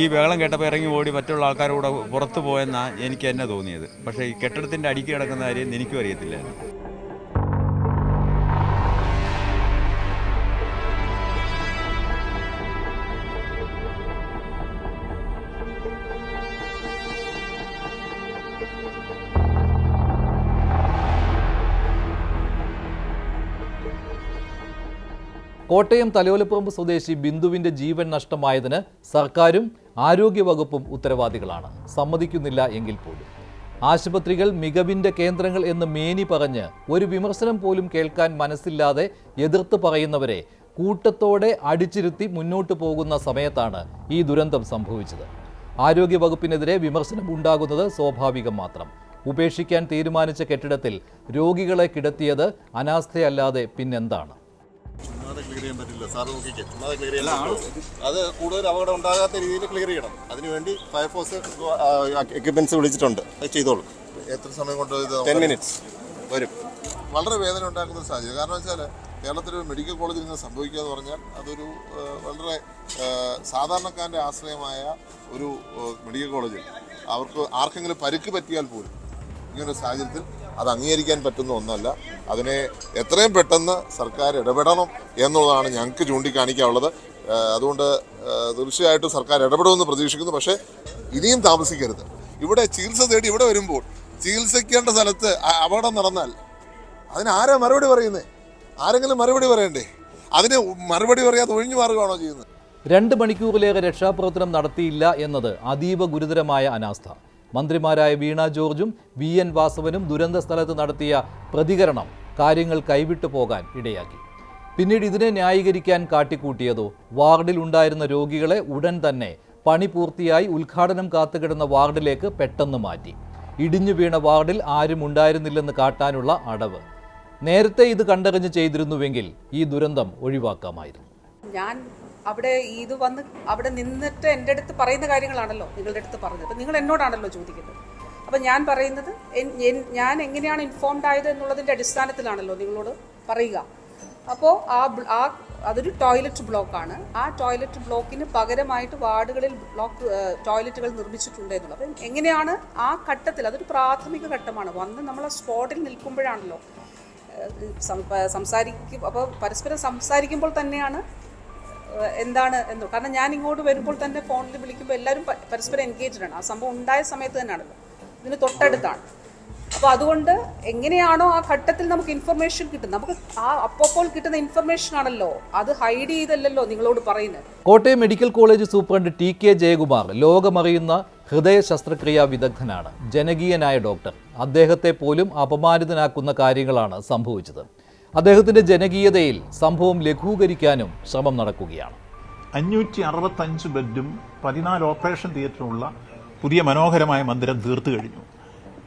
ഈ വേളം കേട്ടപ്പോൾ ഇറങ്ങി ഓടി മറ്റുള്ള ആൾക്കാരുടെ കൂടെ പുറത്തു പോയെന്നാണ് എനിക്ക് എന്നെ തോന്നിയത്. പക്ഷേ ഈ കെട്ടിടത്തിന്റെ അടിക്ക് കിടക്കുന്ന കാര്യം എനിക്കും അറിയത്തില്ലായിരുന്നു. കോട്ടയം തലയോലപ്പറമ്പ് സ്വദേശി ബിന്ദുവിന്റെ ജീവൻ നഷ്ടമായതിന് സർക്കാരും ആരോഗ്യവകുപ്പും ഉത്തരവാദികളാണ്. സമ്മതിക്കുന്നില്ല എങ്കിൽ പോലും. ആശുപത്രികൾ മികവിന്റെ കേന്ദ്രങ്ങൾ എന്ന് മേനി പറഞ്ഞ് ഒരു വിമർശനം പോലും കേൾക്കാൻ മനസ്സില്ലാതെ എതിർത്ത് പറയുന്നവരെ കൂട്ടത്തോടെ അടിച്ചിരുത്തി മുന്നോട്ട് പോകുന്ന സമയത്താണ് ഈ ദുരന്തം സംഭവിച്ചത്. ആരോഗ്യവകുപ്പിനെതിരെ വിമർശനം ഉണ്ടാകുന്നത് സ്വാഭാവികം മാത്രം. ഉപേക്ഷിക്കാൻ തീരുമാനിച്ച കെട്ടിടത്തിൽ രോഗികളെ കിടത്തിയത് അനാസ്ഥയല്ലാതെ പിന്നെന്താണ്? ക്ലിയർ ചെയ്യാൻ പറ്റില്ല. സാർ നോക്കിക്കേ ക്ലിയർ ചെയ്യാൻ അത് കൂടുതൽ അപകടം ഉണ്ടാകാത്ത രീതിയിൽ ക്ലിയർ ചെയ്യണം. അതിനുവേണ്ടി ഫയർഫോഴ്സ് എക്യുപ്മെന്റ്സ് വിളിച്ചിട്ടുണ്ട്. അത് ചെയ്തോളൂ. എത്ര സമയം കൊണ്ട് ടെൻ മിനിറ്റ്സ് വരും. വളരെ വേദന ഉണ്ടാക്കുന്ന ഒരു സാഹചര്യം. കാരണം വെച്ചാൽ കേരളത്തിലെ ഒരു മെഡിക്കൽ കോളേജിൽ നിന്ന് സംഭവിക്കുക എന്ന് പറഞ്ഞാൽ അതൊരു വളരെ സാധാരണക്കാരന്റെ ആശ്രയമായ ഒരു മെഡിക്കൽ കോളേജിൽ അവർക്ക് ആർക്കെങ്കിലും പരുക്ക് പറ്റിയാൽ പോലും ഇങ്ങനൊരു സാഹചര്യത്തിൽ അത് അംഗീകരിക്കാൻ പറ്റുന്ന ഒന്നല്ല. അതിനെ എത്രയും പെട്ടെന്ന് സർക്കാർ ഇടപെടണം എന്നുള്ളതാണ് ഞങ്ങൾക്ക് ചൂണ്ടിക്കാണിക്കാനുള്ളത്. അതുകൊണ്ട് തീർച്ചയായിട്ടും സർക്കാർ ഇടപെടുമെന്ന് പ്രതീക്ഷിക്കുന്നു. പക്ഷേ ഇനിയും താമസിക്കരുത്. ഇവിടെ ചികിത്സ തേടി ഇവിടെ വരുമ്പോൾ ചികിത്സിക്കേണ്ട സ്ഥലത്ത് അപകടം നടന്നാൽ അതിന് ആരാ മറുപടി പറയുന്നത് ആരെങ്കിലും മറുപടി പറയണ്ടേ? അതിന് മറുപടി പറയാതെ ഒഴിഞ്ഞു മാറുകയാണോ ചെയ്യുന്നത്? രണ്ട് മണിക്കൂറിലേറെ രക്ഷാപ്രവർത്തനം നടത്തിയില്ല എന്നത് അതീവ ഗുരുതരമായ അനാസ്ഥ. മന്ത്രിമാരായ വീണ ജോർജും വി എൻ വാസവനും ദുരന്ത സ്ഥലത്ത് നടത്തിയ പ്രതികരണം കാര്യങ്ങൾ കൈവിട്ടു പോകാൻ ഇടയാക്കി. പിന്നീട് ഇതിനെ ന്യായീകരിക്കാൻ കാട്ടിക്കൂട്ടിയതോ വാർഡിൽ ഉണ്ടായിരുന്ന രോഗികളെ ഉടൻ തന്നെ പണി പൂർത്തിയായി ഉദ്ഘാടനം കാത്തുകിടന്ന വാർഡിലേക്ക് പെട്ടെന്ന് മാറ്റി. ഇടിഞ്ഞു വീണ വാർഡിൽ ആരും ഉണ്ടായിരുന്നില്ലെന്ന് കാട്ടാനുള്ള അടവ്. നേരത്തെ ഇത് കണ്ടറിഞ്ഞ് ചെയ്തിരുന്നുവെങ്കിൽ ഈ ദുരന്തം ഒഴിവാക്കാമായിരുന്നു. ഞാൻ അവിടെ ഇത് വന്ന് അവിടെ നിന്നിട്ട് എന്റെ അടുത്ത് പറയുന്ന കാര്യങ്ങളാണല്ലോ നിങ്ങളുടെ അടുത്ത് പറഞ്ഞത്. അപ്പം നിങ്ങൾ എന്നോടാണല്ലോ ചോദിക്കുന്നത്. അപ്പം ഞാൻ പറയുന്നത് ഞാൻ എങ്ങനെയാണ് ഇൻഫോംഡ് ആയത് എന്നുള്ളതിന്റെ അടിസ്ഥാനത്തിലാണല്ലോ നിങ്ങളോട് പറയുക. അപ്പോൾ ആ ആ അതൊരു ടോയ്ലറ്റ് ബ്ലോക്കാണ് ആ ടോയ്ലറ്റ് ബ്ലോക്കിന് പകരമായിട്ട് വാർഡുകളിൽ ബ്ലോക്ക് ടോയ്ലറ്റുകൾ നിർമ്മിച്ചിട്ടുണ്ട് എന്നുള്ളത്. അപ്പം എങ്ങനെയാണ് ആ ഘട്ടത്തിൽ അതൊരു പ്രാഥമിക ഘട്ടമാണ്. വന്ന് നമ്മൾ ആ സ്പോട്ടിൽ നിൽക്കുമ്പോഴാണല്ലോ സംസാരിക്കും അപ്പോൾ പരസ്പരം സംസാരിക്കുമ്പോൾ തന്നെയാണ് എന്താണ് എന്ന്. കാരണം ഞാൻ ഇങ്ങോട്ട് വരുമ്പോൾ തന്നെ ഫോണിൽ വിളിക്കുമ്പോൾ എല്ലാവരും പരസ്പരം എൻഗേജ്ഡ് ആണ് ആ സംഭവം ഉണ്ടായ സമയത്ത് തന്നെയാണല്ലോ. ഇതിന് തൊട്ടടുത്താണ്. അപ്പോൾ അതുകൊണ്ട് എങ്ങനെയാണോ ആ ഘട്ടത്തിൽ നമുക്ക് ഇൻഫർമേഷൻ കിട്ടും നമുക്ക് ആ അപ്പോൾ കിട്ടുന്ന ഇൻഫർമേഷൻ ആണല്ലോ. അത് ഹൈഡ് ചെയ്തല്ലല്ലോ നിങ്ങളോട് പറയുന്നത്. Kottayam medical college superintendent T K Jayakumar ലോകമറിയുന്ന ഹൃദയ ശസ്ത്രക്രിയാ വിദഗ്ധനാണ്. ജനകീയനായ ഡോക്ടർ. അദ്ദേഹത്തെ പോലും അപമാനിതനാക്കുന്ന കാര്യങ്ങളാണ് സംഭവിച്ചത്. അദ്ദേഹത്തിന്റെ ജനകീയതയിൽ സംഭവം ലഘൂകരിക്കാനും ശ്രമം നടക്കുകയാണ്. അഞ്ഞൂറ്റി അറുപത്തഞ്ച് ബെഡും പതിനാല് ഓപ്പറേഷൻ തിയേറ്ററുമുള്ള പുതിയ മനോഹരമായ മന്ദിരം തീർത്തു കഴിഞ്ഞു.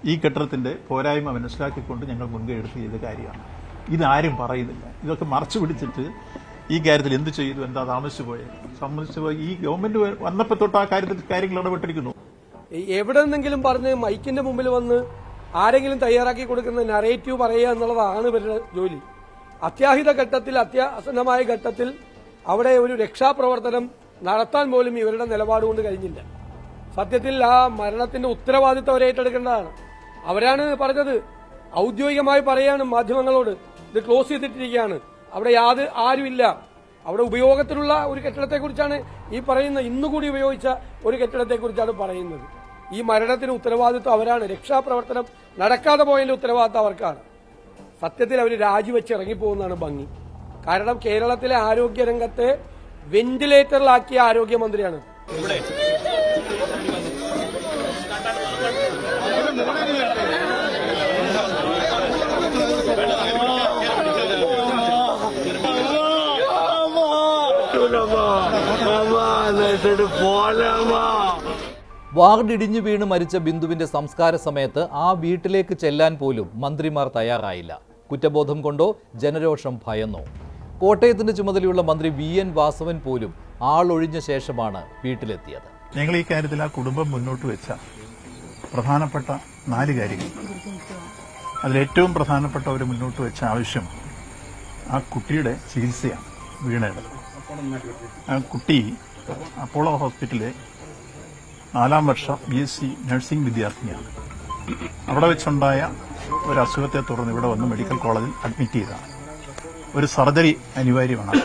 ഈ കെട്ടിടത്തിന്റെ പോരായ്മ മനസ്സിലാക്കിക്കൊണ്ട് ഞങ്ങൾ മുൻകൈ എടുത്ത് ചെയ്ത കാര്യമാണ്. ഇതാരും പറയുന്നില്ല. ഇതൊക്കെ മറച്ചു പിടിച്ചിട്ട് ഈ കാര്യത്തിൽ എന്ത് ചെയ്തു എന്താ താമസിച്ചു പോയത് സംബന്ധിച്ചു പോയി. ഈ ഗവൺമെന്റ് വന്നപ്പോൾ തൊട്ട് ആ കാര്യത്തിൽ കാര്യങ്ങൾ ഇടപെട്ടിരിക്കുന്നു. എവിടെ നിന്നെങ്കിലും പറഞ്ഞ് മൈക്കിന്റെ മുമ്പിൽ വന്ന് ആരെങ്കിലും തയ്യാറാക്കി കൊടുക്കുന്ന നറേറ്റീവ് പറയുക എന്നുള്ളതാണ് ഇവരുടെ ജോലി. അത്യാഹിത ഘട്ടത്തിൽ അത്യാസന്നമായ ഘട്ടത്തിൽ അവിടെ ഒരു രക്ഷാപ്രവർത്തനം നടത്താൻ പോലും ഇവരുടെ നിലപാട് കൊണ്ട് കഴിഞ്ഞില്ല. സത്യത്തിൽ ആ മരണത്തിന്റെ ഉത്തരവാദിത്വം അവരെ ഏറ്റെടുക്കേണ്ടതാണ്. അവരാണ് പറഞ്ഞത് ഔദ്യോഗികമായി പറയാണ് മാധ്യമങ്ങളോട് ഇത് ക്ലോസ് ചെയ്തിട്ടിരിക്കുകയാണ്. അവിടെ യാത് ആരുമില്ല. അവിടെ ഉപയോഗത്തിലുള്ള ഒരു കെട്ടിടത്തെക്കുറിച്ചാണ് ഈ പറയുന്ന ഇന്നുകൂടി ഉപയോഗിച്ച ഒരു കെട്ടിടത്തെക്കുറിച്ചാണ് പറയുന്നത്. ഈ മരണത്തിന് ഉത്തരവാദിത്വം അവരാണ്. രക്ഷാപ്രവർത്തനം നടക്കാതെ പോയതിന്റെ ഉത്തരവാദിത്വം അവർക്കാണ്. സത്യത്തിൽ അവർ രാജിവെച്ച് ഇറങ്ങിപ്പോകുന്നതാണ് ഭംഗി. കാരണം കേരളത്തിലെ ആരോഗ്യ രംഗത്തെ വെന്റിലേറ്ററിലാക്കിയ ആരോഗ്യമന്ത്രിയാണ്. വാർഡ് ഇടിഞ്ഞു വീണ് മരിച്ച ബിന്ദുവിന്റെ സംസ്കാര സമയത്ത് ആ വീട്ടിലേക്ക് ചെല്ലാൻ പോലും മന്ത്രിമാർ തയ്യാറായില്ല. കുറ്റബോധം കൊണ്ടോ ജനരോഷം ഭയന്നോ? കോട്ടയത്തിന്റെ ചുമതലയുള്ള മന്ത്രി വി എൻ വാസവൻ പോലും ആളൊഴിഞ്ഞ ശേഷമാണ് വീട്ടിലെത്തിയത്. ഞങ്ങൾ ഈ കാര്യത്തിൽ ആ കുടുംബം മുന്നോട്ട് വെച്ച പ്രധാനപ്പെട്ട നാല് കാര്യങ്ങൾ. അതിലേറ്റവും പ്രധാനപ്പെട്ട അവർ മുന്നോട്ട് വെച്ച ആവശ്യം ആ കുട്ടിയുടെ ചികിത്സയാണ്. വീണയുടെ. ആ കുട്ടി അപ്പോളോ ഹോസ്പിറ്റലിലെ നാലാം വർഷ ബി എസ് സി നഴ്സിംഗ് വിദ്യാർത്ഥിനിയാണ്. അവിടെ വെച്ചുണ്ടായ ഒരു അസുഖത്തെ തുടർന്ന് ഇവിടെ വന്ന് മെഡിക്കൽ കോളേജിൽ അഡ്മിറ്റ് ചെയ്താണ്. ഒരു സർജറി അനിവാര്യമാണ്.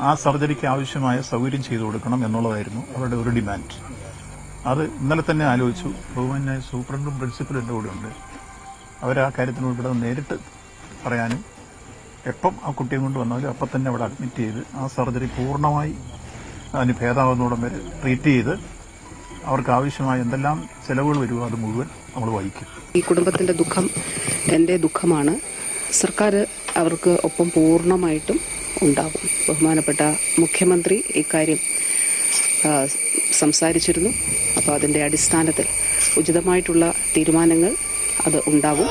ആ സർജറിക്ക് ആവശ്യമായ സൗകര്യം ചെയ്തു കൊടുക്കണം എന്നുള്ളതായിരുന്നു അവരുടെ ഒരു ഡിമാൻഡ്. അത് ഇന്നലെ തന്നെ ആലോചിച്ചു. ബഹുമാനായ സൂപ്രണ്ടും പ്രിൻസിപ്പലും എന്റെ കൂടെ ഉണ്ട് അവർ ആ കാര്യത്തിനുൾപ്പെടെ നേരിട്ട് പറയാനും എപ്പം ആ കുട്ടിയെ കൊണ്ട് വന്നാലും അപ്പം തന്നെ അവിടെ അഡ്മിറ്റ് ചെയ്ത് ആ സർജറി പൂർണമായി അതിന് ഭേദമാകുന്നോടം വരെ ട്രീറ്റ് ചെയ്ത് അവർക്ക് ആവശ്യമായ എന്തെല്ലാം ചെലവുകൾ വരുമോ അത് മുഴുവൻ നമ്മൾ വഹിക്കും. ഈ കുടുംബത്തിന്റെ ദുഃഖം എന്റെ ദുഃഖമാണ്. സർക്കാർ അവർക്ക് ഒപ്പം പൂർണമായിട്ടും ഉണ്ടാകും. ബഹുമാനപ്പെട്ട മുഖ്യമന്ത്രി ഇക്കാര്യം സംസാരിച്ചിരുന്നു. അപ്പോൾ അതിന്റെ അടിസ്ഥാനത്തിൽ ഉചിതമായിട്ടുള്ള തീരുമാനങ്ങൾ അത് ഉണ്ടാകും.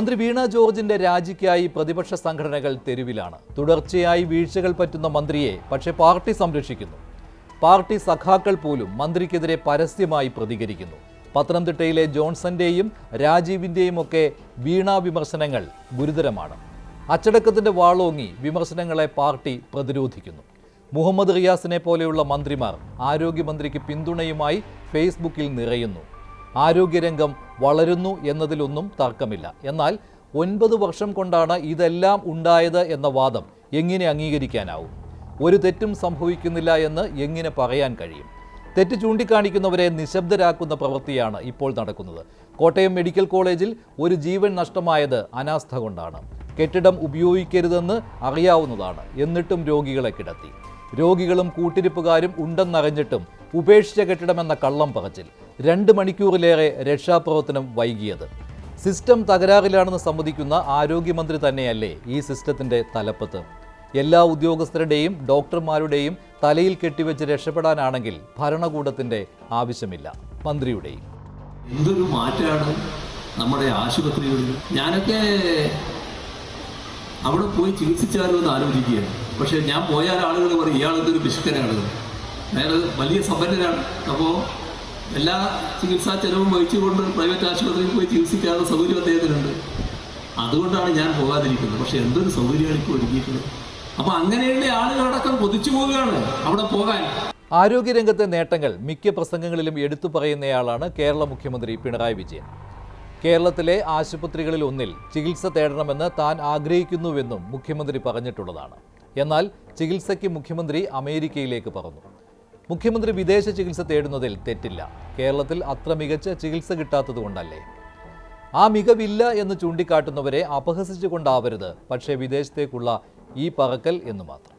മന്ത്രി വീണ ജോർജിന്റെ രാജിക്കായി പ്രതിപക്ഷ സംഘടനകൾ തെരുവിലാണ്. തുടർച്ചയായി വീഴ്ചകൾ പറ്റുന്ന മന്ത്രിയെ പക്ഷേ പാർട്ടി സംരക്ഷിക്കുന്നു. പാർട്ടി സഖാക്കൾ പോലും മന്ത്രിക്കെതിരെ പരസ്യമായി പ്രതികരിക്കുന്നു. പത്തനംതിട്ടയിലെ ജോൺസന്റെയും രാജീവിന്റെയും ഒക്കെ വീണ വിമർശനങ്ങൾ ഗുരുതരമാണ്. അച്ചടക്കത്തിന്റെ വാളോങ്ങി വിമർശനങ്ങളെ പാർട്ടി പ്രതിരോധിക്കുന്നു. മുഹമ്മദ് റിയാസിനെ പോലെയുള്ള മന്ത്രിമാർ ആരോഗ്യമന്ത്രിക്ക് പിന്തുണയുമായി ഫേസ്ബുക്കിൽ നിറയുന്നു. ആരോഗ്യരംഗം വളരുന്നു എന്നതിലൊന്നും തർക്കമില്ല. എന്നാൽ ഒൻപത് വർഷം കൊണ്ടാണ് ഇതെല്ലാം ഉണ്ടായത് എന്ന വാദം എങ്ങനെ അംഗീകരിക്കാനാവും? ഒരു തെറ്റും സംഭവിക്കുന്നില്ല എന്ന് എങ്ങനെ പറയാൻ കഴിയും? തെറ്റ് ചൂണ്ടിക്കാണിക്കുന്നവരെ നിശബ്ദരാക്കുന്ന പ്രവൃത്തിയാണ് ഇപ്പോൾ നടക്കുന്നത്. കോട്ടയം മെഡിക്കൽ കോളേജിൽ ഒരു ജീവൻ നഷ്ടമായത് അനാസ്ഥ കൊണ്ടാണ്. കെട്ടിടം ഉപയോഗിക്കരുതെന്ന് അറിയാവുന്നതാണ്. എന്നിട്ടും രോഗികളെ കിടത്തി. രോഗികളും കൂട്ടിരിപ്പുകാരും ഉണ്ടെന്നറിഞ്ഞിട്ടും ഉപേക്ഷിച്ച കെട്ടിടമെന്ന കള്ളം പറച്ചിൽ. രണ്ട് മണിക്കൂറിലേറെ രക്ഷാപ്രവർത്തനം വൈകിയത്. സിസ്റ്റം തകരാറിലാണെന്ന് സമ്മതിക്കുന്ന ആരോഗ്യമന്ത്രി തന്നെയല്ലേ ഈ സിസ്റ്റത്തിന്റെ തലപ്പത്ത്. എല്ലാ ഉദ്യോഗസ്ഥരുടെയും ഡോക്ടർമാരുടെയും തലയിൽ കെട്ടിവെച്ച് രക്ഷപ്പെടാനാണെങ്കിൽ ഭരണകൂടത്തിന്റെ ആവശ്യമില്ല. മന്ത്രിയുടെയും. എന്തൊരു മാറ്റമാണ് നമ്മുടെ ആശുപത്രികളിൽ ഞാനൊക്കെ അവിടെ പോയി ചികിത്സിച്ചാലോ എന്ന് ആലോചിക്കുകയാണ്. പക്ഷേ ഞാൻ പോയാൽ ആളുകൾ പറയും ഇയാളെന്തൊരു പിശുക്കനാണ് അയാൾ വലിയ സമ്പന്നനാണ് അപ്പോൾ എല്ലാ ചികിത്സാ ചെലവും വഹിച്ചുകൊണ്ട് പ്രൈവറ്റ് ആശുപത്രിയിൽ പോയി ചികിത്സിക്കാതെ സൗകര്യം അദ്ദേഹത്തിനുണ്ട്. അതുകൊണ്ടാണ് ഞാൻ പോകാതിരിക്കുന്നത്. പക്ഷെ എന്തൊരു സൗകര്യമാണ് ഇപ്പോൾ ഒരുക്കിയിട്ടുള്ളത്. അപ്പോൾ അങ്ങനെയുള്ള ആളുകളടക്കം കൊതിച്ചു പോവുകയാണ് അവിടെ പോകാൻ. ആരോഗ്യരംഗത്തെ നേട്ടങ്ങൾ മിക്ക പ്രസംഗങ്ങളിലും എടുത്തു പറയുന്നയാളാണ് കേരള മുഖ്യമന്ത്രി പിണറായി വിജയൻ. കേരളത്തിലെ ആശുപത്രികളിൽ ഒന്നിൽ ചികിത്സ തേടണമെന്ന് താൻ ആഗ്രഹിക്കുന്നുവെന്നും മുഖ്യമന്ത്രി പറഞ്ഞിട്ടുള്ളതാണ്. എന്നാൽ ചികിത്സയ്ക്ക് മുഖ്യമന്ത്രി അമേരിക്കയിലേക്ക് പറന്നു. മുഖ്യമന്ത്രി വിദേശ ചികിത്സ തേടുന്നതിൽ തെറ്റില്ല. കേരളത്തിൽ അത്ര മികച്ച ചികിത്സ കിട്ടാത്തതുകൊണ്ടല്ലേ ആ മികവില്ല എന്ന് ചൂണ്ടിക്കാട്ടുന്നവരെ അപഹസിച്ചുകൊണ്ടാവരുത്. പക്ഷേ വിദേശത്തേക്കുള്ള ഈ പറക്കൽ എന്ന് മാത്രം.